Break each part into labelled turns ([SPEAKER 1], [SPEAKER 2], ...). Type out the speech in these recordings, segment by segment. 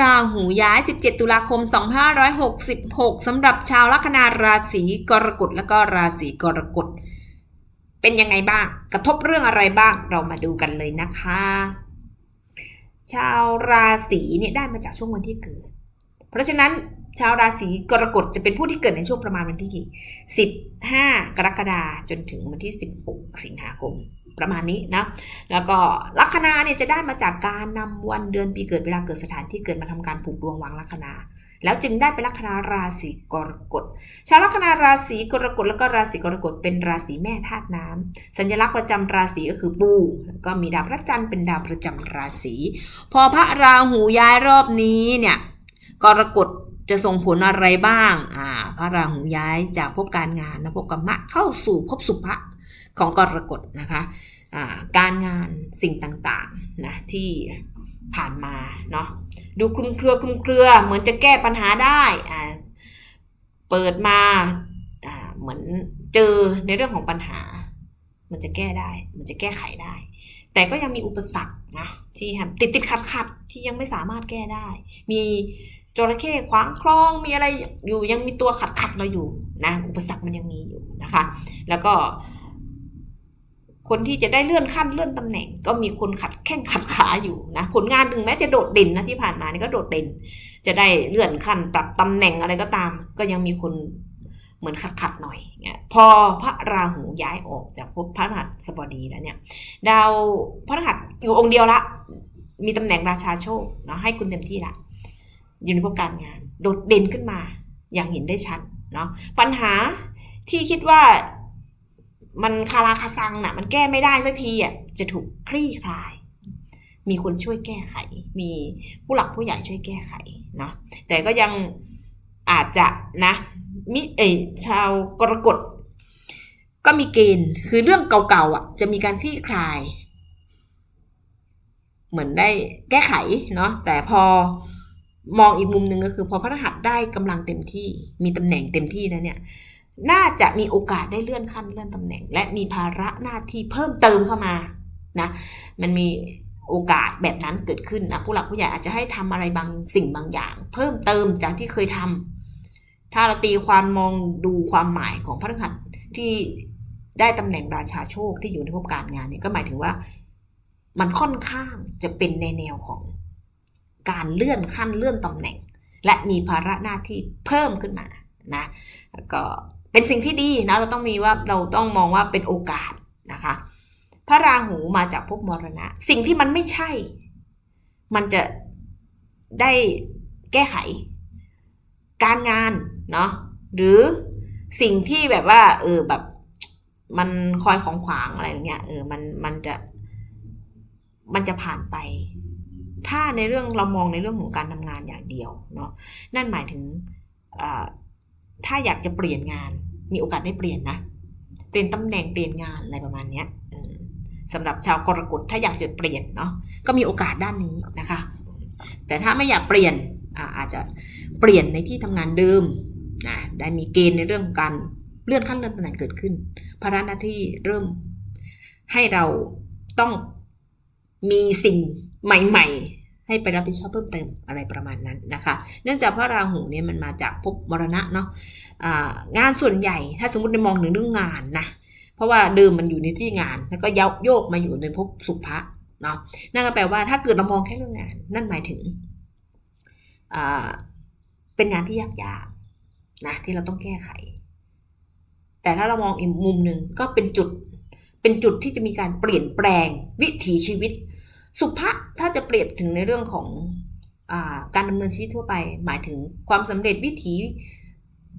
[SPEAKER 1] ราหูย้าย 17 ตุลาคม 2566 สำหรับชาวลัคนาราศีกรกฎและก็ราศีกรกฎเป็นยังไงบ้าง กระทบเรื่องอะไรบ้าง เรามาดูกันเลยนะคะ ชาวราศีเนี่ยได้มาจากช่วงวันที่เกิด เพราะฉะนั้นชาวราศีกรกฎจะเป็นผู้ที่เกิดในช่วงประมาณวันที่ 15 กรกฎาคมจนถึงวันที่ 16 สิงหาคม ประมาณนี้นะ แล้วก็ลัคนาเนี่ยจะได้มาจากการนำวันเดือนปีเกิดเวลาเกิดสถานที่เกิดมาทำการผูกดวงวางลัคนาแล้วจึงได้เป็นลัคนาราศีกรกฎ ชาวลัคนาราศีกรกฎแล้วก็ราศีกรกฎเป็นราศีแม่ธาตุน้ำสัญลักษณ์ประจำราศีก็คือปูแล้วก็มีดาวพระจันทร์เป็นดาวประจำราศีพอพระราหูย้ายรอบนี้เนี่ยกรกฎจะส่งผลอะไรบ้าง อ่า พระราหูย้ายจากภพการงานนะภพกรรมะเข้าสู่ภพสุภะ ของกรกฎนะคะอ่าการงานสิ่งต่างๆนะที่ผ่านมาเนาะดูคลุมเครือคลุมเครือเหมือนจะแก้ปัญหาได้อ่าเปิดมาอ่าเหมือนเจอในเรื่องของปัญหา มันจะแก้ได้ มันจะแก้ไขได้ แต่ก็ยังมีอุปสรรคนะที่ติดติดขัดขัดที่ยังไม่สามารถแก้ได้ มีจระเข้ขวางคลองมีอะไรอยู่ยังมีตัวขัดขัดเราอยู่นะอุปสรรคมันยังมีอยู่นะคะ แล้วก็ คนที่จะได้เลื่อนขั้นเลื่อนตำแหน่ง ก็มีคนขัดแข้งขัดขาอยู่นะผลงานถึงแม้จะโดดเด่นนะที่ผ่านมานี่ก็โดดเด่น จะได้เลื่อนขั้นปรับตำแหน่งอะไรก็ตาม ก็ยังมีคนเหมือนขัดขัดหน่อยเนี่ยพอพระราหูย้ายออกจากภพพระรหัสสบดีแล้วเนี่ย ดาวพระรหัสอยู่องค์เดียวละ มีตำแหน่งราชาโชคเนาะให้คุณเต็มที่ละอยู่ในภพการงาน โดดเด่นขึ้นมา อย่างเห็นได้ชัดเนาะปัญหาที่คิดว่า มันคาราคาซังน่ะ มันแก้ไม่ได้สักทีอะจะถูกคลี่คลาย มีคนช่วยแก้ไข มีผู้หลักผู้ใหญ่ช่วยแก้ไขเนาะแต่ก็ยังอาจจะนะมิเอชาวกรกฎก็มีเกณฑ์คือเรื่องเก่าๆอะ จะมีการคลี่คลาย เหมือนได้แก้ไขเนาะแต่พอมองอีกมุมหนึ่งก็คือ พอพระรหัสได้กำลังเต็มที่ มีตำแหน่งเต็มที่แล้วเนี่ย น่าจะมีโอกาสได้เลื่อนขั้นเลื่อนตำแหน่ง และมีภาระหน้าที่เพิ่มเติมเข้ามานะมันมีโอกาสแบบนั้นเกิดขึ้นนะผู้หลักผู้ใหญ่อาจจะให้ทำอะไรบางสิ่งบางอย่าง เพิ่มเติมจากที่เคยทำถ้าเราตีความมองดูความหมายของพระรหัสที่ได้ตำแหน่งราชาโชคที่อยู่ในภพการงานเนี่ยก็หมายถึงว่ามันค่อนข้างจะเป็นในแนวของการเลื่อนขั้นเลื่อนตำแหน่ง และมีภาระหน้าที่เพิ่มขึ้นมานะก็ เป็นสิ่งที่ดีนะเราต้องมีว่าเราต้องมองว่าเป็นโอกาสนะคะ พระราหูมาจากภพมรณะ สิ่งที่มันไม่ใช่ มันจะได้แก้ไข การงานเนาะหรือสิ่งที่แบบว่า เออแบบมันคอยของขวางอะไรอย่างเงี้ยเออมันมันจะมันจะผ่านไป ถ้าในเรื่องเรามองในเรื่องของการทำงานอย่างเดียวเนาะนั่นหมายถึงอ่า ถ้าอยากจะเปลี่ยนงาน มีโอกาสได้เปลี่ยนนะ เปลี่ยนตำแหน่งเปลี่ยนงานอะไรประมาณเนี้ยสำหรับชาวกรกฎถ้าอยากจะเปลี่ยนเนาะก็มีโอกาสด้านนี้นะคะ แต่ถ้าไม่อยากเปลี่ยนอาอาจจะเปลี่ยนในที่ทำงานเดิมนะได้มีเกณฑ์ในเรื่องของการเลื่อนขั้นเลื่อนตำแหน่งเกิดขึ้นภาระหน้าที่เริ่มให้เราต้องมีสิ่งใหม่ ๆ ให้ไปรับผิดชอบเพิ่มเติมอะไรประมาณนั้นนะคะ เนื่องจากพระราหูเนี่ยมันมาจากภพมรณะเนาะอ่างานส่วนใหญ่ถ้าสมมติในมองถึงเรื่องงานนะเพราะว่าเดิมมันอยู่ในที่งาน แล้วก็ยกโยกมาอยู่ในภพสุภะเนาะนั่นก็แปลว่าถ้าเกิดเรามองแค่เรื่องงาน นั่นหมายถึงเป็นงานที่ยากๆนะที่เราต้องแก้ไข แต่ถ้าเรามองอีกมุมหนึ่งก็เป็นจุดเป็นจุดที่จะมีการเปลี่ยนแปลงวิถีชีวิต สุภะถ้าจะเปรียบถึงในเรื่องของอาการดำเนินชีวิตทั่วไป หมายถึงความสำเร็จวิถี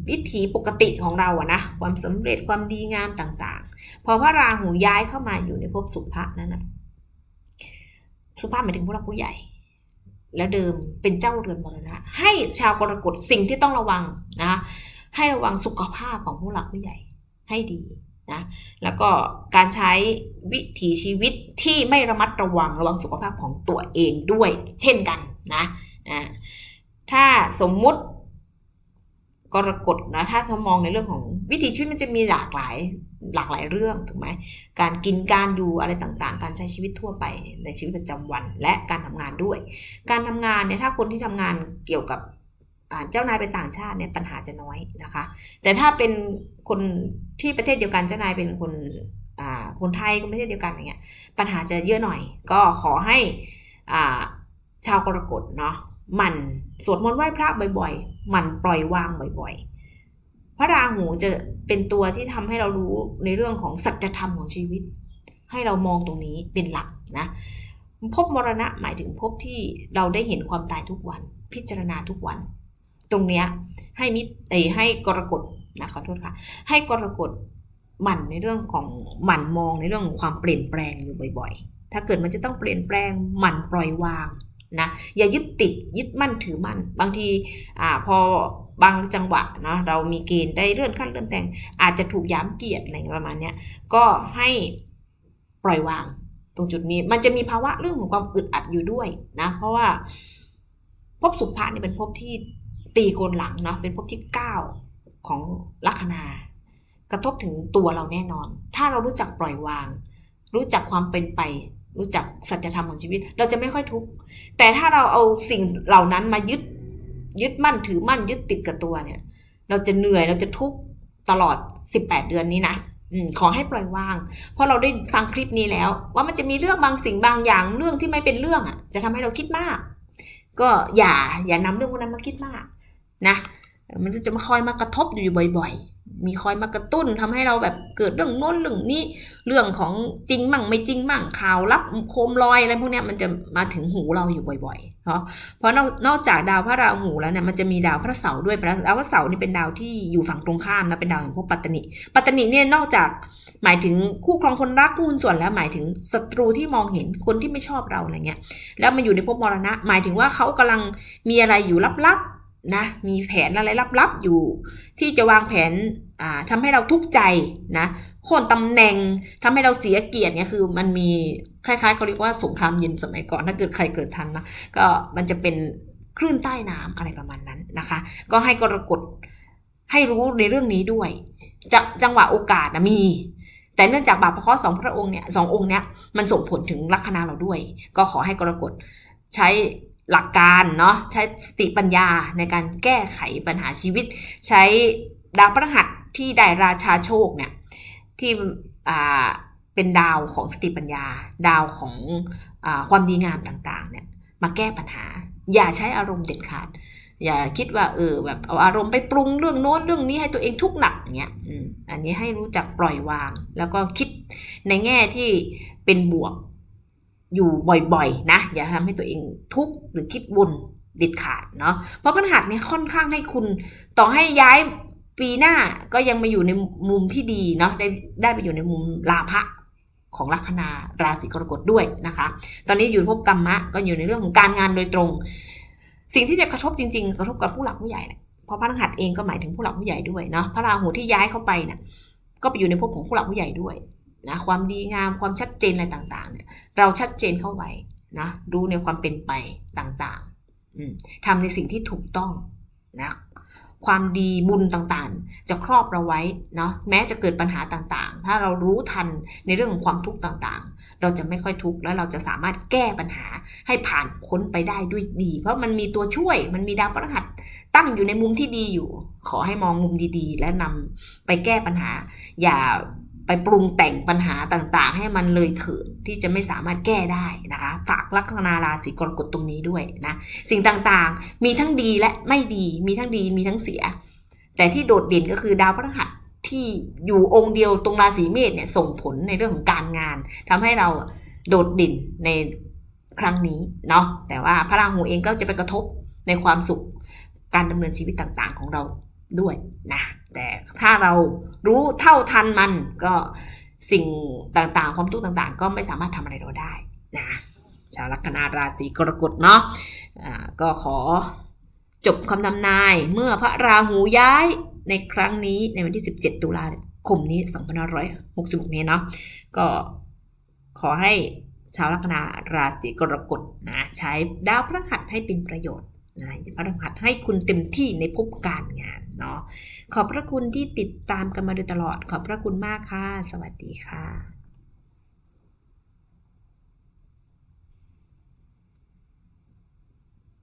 [SPEAKER 1] วิถีปกติของเราอะนะความสำเร็จความดีงามต่างๆ พอพระราหูย้ายเข้ามาอยู่ในภพสุภะนั้นนะสุภะหมายถึงผู้รักผู้ใหญ่ แล้วเดิมเป็นเจ้าเรือนมรณะ ให้ชาวกรกฎสิ่งที่ต้องระวังนะให้ระวังสุขภาพของผู้หลักผู้ใหญ่ให้ดี นะแล้วก็การใช้วิถีชีวิตที่ไม่ระมัดระวังระวังสุขภาพของตัวเองด้วย เช่นกันนะอ่าถ้าสมมุติกรกฎนะถ้าเรามองในเรื่องของวิถีชีวิตมันจะมีหลากหลายหลากหลายเรื่องถูกไหมการกินการอยู่อะไรต่างๆ การใช้ชีวิตทั่วไปในชีวิตประจำวัน และการทำงานด้วย การทำงานเนี่ยถ้าคนที่ทำงานเกี่ยวกับ เจ้านายเป็นต่างชาติเนี่ยปัญหาจะน้อยนะคะ แต่ถ้าเป็นคนที่ประเทศเดียวกันเจ้านายเป็นคนคนไทยก็ไม่ใช่เดียวกันอย่างเงี้ยปัญหาจะเยอะหน่อย ก็ขอให้ชาวกรกฎเนาะมันสวดมนต์ไหว้พระบ่อยๆ มันปล่อยวางบ่อยๆ พระราหูจะเป็นตัวที่ทำให้เรารู้ในเรื่องของสัจธรรมของชีวิต ให้เรามองตรงนี้เป็นหลักนะพบมรณะหมายถึงพบที่เราได้เห็นความตายทุกวัน พิจารณาทุกวัน ตรงเนี้ยให้มิเอให้กรกฎนะขอโทษค่ะ ให้กรกฎหมั่นในเรื่องของหมั่นมองในเรื่องของความเปลี่ยนแปลงอยู่บ่อย ๆ ถ้าเกิดมันจะต้องเปลี่ยนแปลงหมั่นปล่อยวางนะอย่ายึดติดยึดมั่นถือมั่น บางทีอ่าพอบางจังหวะเนาะเรามีเกณฑ์ได้เลื่อนขั้นเลื่อนแต่ง อาจจะถูกย้ำเกียรติอะไรประมาณเนี้ยก็ให้ปล่อยวางตรงจุดนี้มันจะมีภาวะเรื่องของความอึดอัดอยู่ด้วยนะเพราะว่าภพสุภานี่เป็นภพที่ ตีโกนหลังเนาะเป็นภพที่เก้าของลัคนา กระทบถึงตัวเราแน่นอน ถ้าเรารู้จักปล่อยวาง รู้จักความเป็นไป รู้จักสัจธรรมของชีวิต เราจะไม่ค่อยทุกข์แต่ถ้าเราเอาสิ่งเหล่านั้นมายึดยึดมั่นถือมั่นยึดติดกับตัวเนี่ย เราจะเหนื่อยเราจะทุกข์ตลอด 18 เดือนนี้นะขอให้ปล่อยวาง เพราะเราได้ฟังคลิปนี้แล้ว ว่ามันจะมีเรื่องบางสิ่งบางอย่างเรื่องที่ไม่เป็นเรื่องอะ จะทำให้เราคิดมาก ก็อย่าอย่านำเรื่องพวกนั้นมาคิดมาก นะมันจะมาคอยมากระทบอยู่บ่อย ๆ มีคอยมากระตุ้นทำให้เราแบบเกิดเรื่องโน้นเรื่องนี้เรื่องของจริงมั่งไม่จริงมั่งข่าวลับโคมลอยอะไรพวกนี้มันจะมาถึงหูเราอยู่บ่อยๆ เพราะเพราะนอกจากดาวพระราหูแล้วเนี่ยมันจะมีดาวพระเสาร์ด้วยดาวพระเสาร์นี่เป็นดาวที่อยู่ฝั่งตรงข้ามนะเป็นดาวของพวกปัตตนิปัตตนิเนี่ยนอกจากหมายถึงคู่ครองคนรักคู่ส่วนแล้วหมายถึงศัตรูที่มองเห็นคนที่ไม่ชอบเราอะไรเงี้ยแล้วมาอยู่ในภพมรณะ หมายถึงว่าเขากำลังมีอะไรอยู่ลับๆ นะมีแผนอะไรลับๆอยู่ ที่จะวางแผนทำให้เราทุกข์ใจนะโค่นตำแหน่งทำให้เราเสียเกียรติเนี่ยคือมันมีคล้ายๆเขาเรียกว่าสงครามเย็นสมัยก่อนถ้าเกิดใครเกิดทันนะก็มันจะเป็นคลื่นใต้น้ำอะไรประมาณนั้นนะคะ ก็ให้กรกฎให้รู้ในเรื่องนี้ด้วยจจังหวะโอกาสนะมี แต่เนื่องจากบาปพระเคราะห์สองพระองค์เนี่ยสององค์เนี้ยมันส่งผลถึงลัคนาเราด้วย ก็ขอให้กรกฎใช้ หลักการเนาะใช้สติปัญญาในการแก้ไขปัญหาชีวิต ใช้ดาวพฤหัสที่ได้ราชาโชคเนี่ยที่เป็นดาวของสติปัญญา ดาวของอความดีงามต่างๆเนี่ยมาแก้ปัญหา อย่าใช้อารมณ์เด็ดขาด อย่าคิดว่าเออแบบเอาอารมณ์ไปปรุงเรื่องโน้นเรื่องนี้ให้ตัวเองทุกหนักเงี้ยอันนี้ให้รู้จักปล่อยวาง แล้วก็คิดในแง่ที่เป็นบวก อยู่บ่อยๆนะอย่าทำให้ตัวเองทุกข์หรือคิดวนเด็ดขาดเนาะเพราะพฤหัสเนี่ยค่อนข้างให้คุณต่อให้ย้ายปีหน้าก็ยังมาอยู่ในมุมที่ดีเนาะได้ได้ไปอยู่ในมุมลาภะของลัคนาราศีกรกฎด้วยนะคะ ตอนนี้อยู่พบกรรมะก็อยู่ในเรื่องของการงานโดยตรง สิ่งที่จะกระทบจริง ๆ กระทบกับผู้หลักผู้ใหญ่แหละเพราะพระรหัสเองก็หมายถึงผู้หลักผู้ใหญ่ด้วยเนาะพระราหูที่ย้ายเข้าไปเนี่ยก็ไปอยู่ในภพของผู้หลักผู้ใหญ่ด้วย นะความดีงามความชัดเจนอะไรต่างๆเนี่ยเราชัดเจนเข้าไว้นะรู้ในความเป็นไปต่างๆทำในสิ่งที่ถูกต้องนะความดีบุญต่างๆ จะครอบเราไว้เนาะแม้จะเกิดปัญหาต่างๆ ถ้าเรารู้ทันในเรื่องของความทุกข์ต่างๆ เราจะไม่ค่อยทุกข์แล้วเราจะสามารถแก้ปัญหาให้ผ่านพ้นไปได้ด้วยดี เพราะมันมีตัวช่วยมันมีดาวพฤหัสตั้งอยู่ในมุมที่ดีอยู่ ขอให้มองมุมดีๆ และนำไปแก้ปัญหา อย่า ไปปรุงแต่งปัญหาต่างๆ ให้มันเลยเถิดที่จะไม่สามารถแก้ได้นะคะ ฝากลัคนาราศีกรกฎตรงนี้ด้วยนะ สิ่งต่างๆ มีทั้งดีและไม่ดี มีทั้งดีมีทั้งเสีย แต่ที่โดดเด่นก็คือดาวพฤหัสที่อยู่องค์เดียวตรงราศีเมษเนี่ยส่งผลในเรื่องของการงานทำให้เราโดดเด่นในครั้งนี้เนาะ แต่ว่าพระราหูเองก็จะไปกระทบในความสุขการดำเนินชีวิตต่างๆ ของเราด้วยนะ แต่ถ้าเรารู้เท่าทันมันก็สิ่งต่างๆ ความทุกข์ต่างๆ ก็ไม่สามารถทำอะไรเราได้นะชาวลัคนาราศีกรกฎเนาะะก็ขอจบคำทำนายเมื่อพระราหูย้ายในครั้งนี้ในวันที่ 17 ตุลาคมนี้ 2566 นี้เนาะก็ขอให้ชาวลัคนาราศีกรกฎนะใช้ดาวพระหัสให้เป็นประโยชน์ นะพระรหัสให้คุณเต็มที่ในภพการงานเนาะขอบพระคุณที่ติดตามกันมาโดยตลอด ขอบพระคุณมากค่ะ สวัสดีค่ะ